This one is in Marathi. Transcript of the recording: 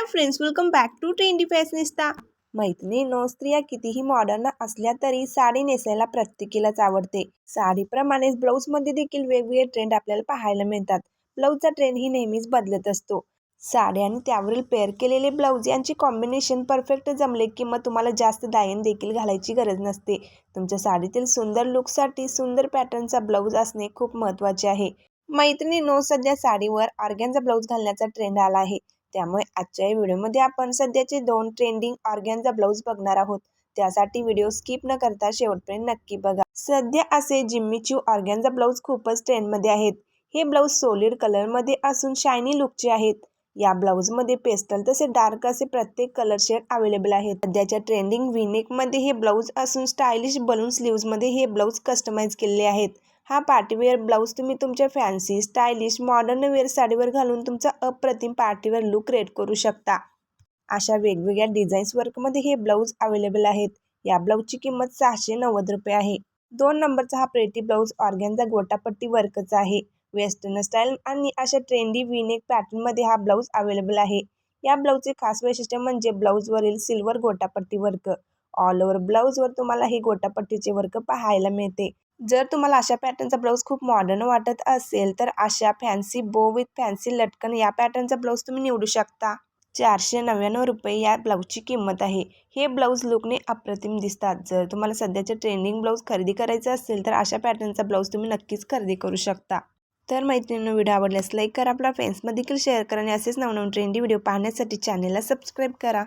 Hi friends welcome back to trendy मैत्रिणी नो स्त्रिया कितीही मॉडर्न असल्या तरी साडी नेसायला प्रत्येकीलाच आवडते. साडीप्रमाणेच ब्लाऊजमध्ये देखील वेगवेगळे ट्रेंड आपल्याला पाहायला मिळतात. ब्लाऊजचा ट्रेंड ही नेहमीच बदलत असतो. साडी आणि त्यावरील पेअर केलेले ब्लाऊज यांचे कॉम्बिनेशन परफेक्ट जमले की मग तुम्हाला जास्त दायन देखील घालायची गरज नसते. तुमच्या साडीतील सुंदर लुकसाठी सुंदर पॅटर्नचा ब्लाऊज असणे खूप महत्त्वाचे आहे. मैत्रिणीनो सध्या साडीवर ऑर्गॅनचा ब्लाऊज घालण्याचा ट्रेंड आला आहे. त्यामुळे आजच्या या व्हिडिओमध्ये आपण सध्याचे दोन ट्रेंडिंग ऑर्गॅनचा ब्लाऊज बघणार आहोत. त्यासाठी व्हिडिओ स्किप न करता शेवटपर्यंत नक्की बघा. सध्या असे जिम्मीचू ऑर्गॅनचा ब्लाऊज खूपच ट्रेंडमध्ये आहेत. हे ब्लाऊज सोलिड कलरमध्ये असून शायनी लुकचे आहेत. या ब्लाऊजमध्ये पेस्टल तसे डार्क असे प्रत्येक कलर शेड अवेलेबल आहेत. सध्याच्या ट्रेंडिंग विनेकमध्ये हे ब्लाऊज असून स्टायलिश बलून मध्ये हे ब्लाऊज कस्टमाइज केलेले आहेत. हा पार्टीवेअर ब्लाऊज तुम्ही तुमच्या फॅन्सी स्टायलिश मॉडर्न वेअर साडीवर घालून तुमचा अप्रतिम पार्टीवेअर लुक क्रिएट करू शकता. अशा वेगवेगळ्या डिझाईन्स वर्कमध्ये हे ब्लाऊज अवेलेबल आहेत. या ब्लाऊजची किंमत सहाशे नव्वद रुपये आहे. दोन नंबरचा हा प्रेटी ब्लाऊज ऑर्गॅनचा गोटापट्टी वर्कचा आहे. वेस्टर्न स्टाईल आणि अशा ट्रेंडी विनेक पॅटर्नमध्ये हा ब्लाऊज अवेलेबल आहे. या ब्लाऊजचे खास वैशिष्ट्य म्हणजे ब्लाऊजवरील सिल्वर गोटापट्टी वर्क ऑल ओव्हर ब्लाऊजवर तुम्हाला हे गोटापट्टीचे वर्क पाहायला मिळते. जर तुम्हाला अशा पॅटर्नचा ब्लाऊज खूप मॉडर्न वाटत असेल तर अशा फॅन्सी बो विथ फॅन्सी लटकन या पॅटर्नचा ब्लाऊज तुम्ही निवडू शकता. चारशे नव्याण्णव रुपये या ब्लाऊजची किंमत आहे. हे ब्लाऊज लुकने अप्रतिम दिसतात. जर तुम्हाला सध्याचे ट्रेंडिंग ब्लाऊज खरेदी करायचं असेल तर अशा पॅटर्नचा ब्लाऊज तुम्ही नक्कीच खरेदी करू शकता. तर मैत्रिणींना व्हिडिओ आवडल्यास लाईक करा. आपल्या फ्रेंड्समध्ये देखील शेअर करा आणि असेच नवनवीन ट्रेंडी व्हिडिओ पाहण्यासाठी चॅनलला सबस्क्राईब करा.